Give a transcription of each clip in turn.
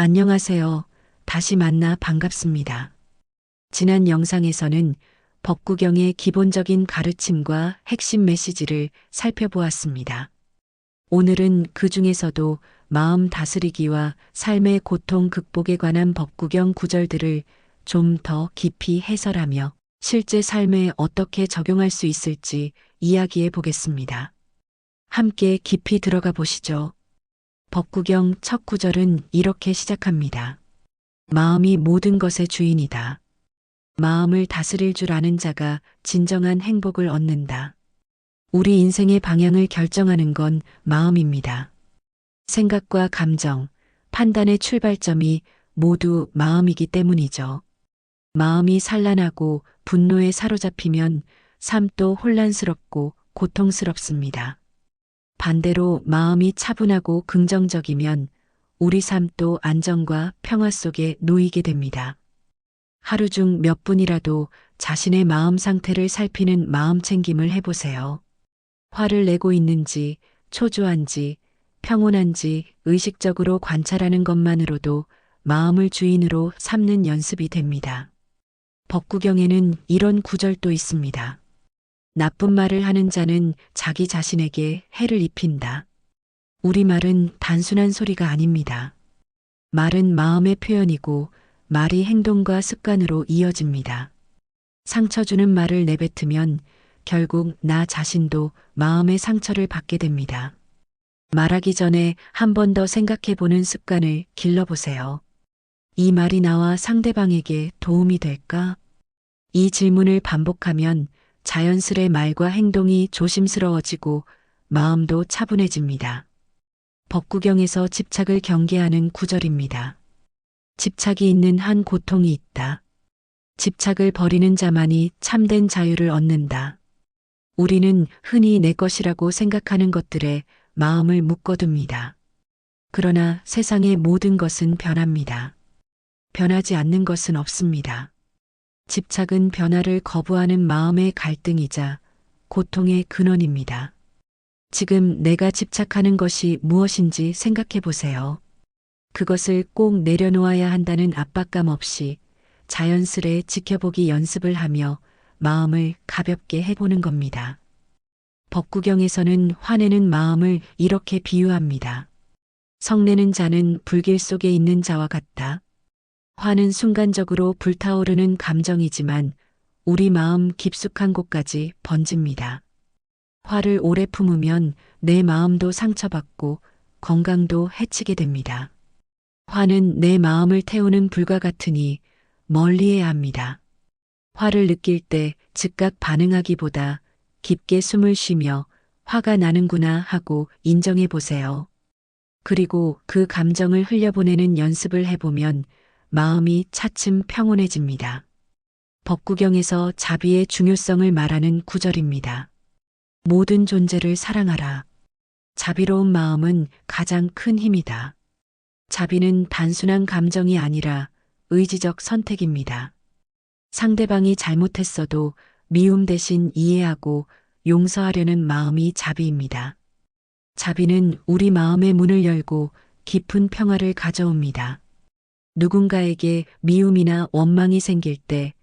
안녕하세요. 다시 만나 반갑습니다. 지난 영상에서는 법구경의 기본적인 가르침과 핵심 메시지를 살펴보았습니다. 오늘은 그 중에서도 마음 다스리기와 삶의 고통 극복에 관한 법구경 구절들을 좀 더 깊이 해설하며 실제 삶에 어떻게 적용할 수 있을지 이야기해 보겠습니다. 함께 깊이 들어가 보시죠. 법구경 첫 구절은 이렇게 시작합니다. 마음이 모든 것의 주인이다. 마음을 다스릴 줄 아는 자가 진정한 행복을 얻는다. 우리 인생의 방향을 결정하는 건 마음입니다. 생각과 감정, 판단의 출발점이 모두 마음이기 때문이죠. 마음이 산란하고 분노에 사로잡히면 삶도 혼란스럽고 고통스럽습니다. 반대로 마음이 차분하고 긍정적이면 우리 삶도 안정과 평화 속에 놓이게 됩니다. 하루 중 몇 분이라도 자신의 마음 상태를 살피는 마음 챙김을 해보세요. 화를 내고 있는지, 초조한지, 평온한지 의식적으로 관찰하는 것만으로도 마음을 주인으로 삼는 연습이 됩니다. 법구경에는 이런 구절도 있습니다. 나쁜 말을 하는 자는 자기 자신에게 해를 입힌다. 우리말은 단순한 소리가 아닙니다. 말은 마음의 표현이고 말이 행동과 습관으로 이어집니다. 상처 주는 말을 내뱉으면 결국 나 자신도 마음의 상처를 받게 됩니다. 말하기 전에 한 번 더 생각해 보는 습관을 길러보세요. 이 말이 나와 상대방에게 도움이 될까? 이 질문을 반복하면 자연스레 말과 행동이 조심스러워지고 마음도 차분해집니다. 법구경에서 집착을 경계하는 구절입니다. 집착이 있는 한 고통이 있다. 집착을 버리는 자만이 참된 자유를 얻는다. 우리는 흔히 내 것이라고 생각하는 것들에 마음을 묶어둡니다. 그러나 세상의 모든 것은 변합니다. 변하지 않는 것은 없습니다. 집착은 변화를 거부하는 마음의 갈등이자 고통의 근원입니다. 지금 내가 집착하는 것이 무엇인지 생각해 보세요. 그것을 꼭 내려놓아야 한다는 압박감 없이 자연스레 지켜보기 연습을 하며 마음을 가볍게 해보는 겁니다. 법구경에서는 화내는 마음을 이렇게 비유합니다. 성내는 자는 불길 속에 있는 자와 같다. 화는 순간적으로 불타오르는 감정이지만 우리 마음 깊숙한 곳까지 번집니다. 화를 오래 품으면 내 마음도 상처받고 건강도 해치게 됩니다. 화는 내 마음을 태우는 불과 같으니 멀리해야 합니다. 화를 느낄 때 즉각 반응하기보다 깊게 숨을 쉬며 화가 나는구나 하고 인정해 보세요. 그리고 그 감정을 흘려보내는 연습을 해보면 마음이 차츰 평온해집니다. 법구경에서 자비의 중요성을 말하는 구절입니다. 모든 존재를 사랑하라. 자비로운 마음은 가장 큰 힘이다. 자비는 단순한 감정이 아니라 의지적 선택입니다. 상대방이 잘못했어도 미움 대신 이해하고 용서하려는 마음이 자비입니다. 자비는 우리 마음의 문을 열고 깊은 평화를 가져옵니다. 누군가에게 미움이나 원망이 생길 때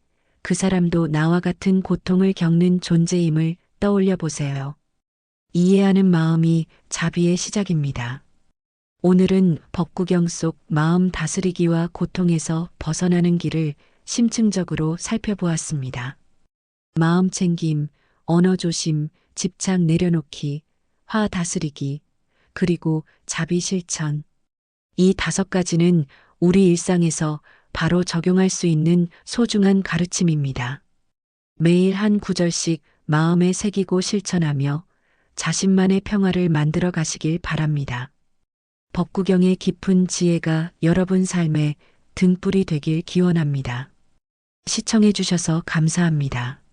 그 사람도 나와 같은 고통을 겪는 존재임을 떠올려 보세요. 이해하는 마음이 자비의 시작입니다. 오늘은 법구경 속 마음 다스리기와 고통에서 벗어나는 길을 심층적으로 살펴보았습니다. 마음 챙김, 언어 조심, 집착 내려놓기, 화 다스리기, 그리고 자비 실천. 이 다섯 가지는 우리 일상에서 바로 적용할 수 있는 소중한 가르침입니다. 매일 한 구절씩 마음에 새기고 실천하며 자신만의 평화를 만들어 가시길 바랍니다. 법구경의 깊은 지혜가 여러분 삶에 등불이 되길 기원합니다. 시청해 주셔서 감사합니다.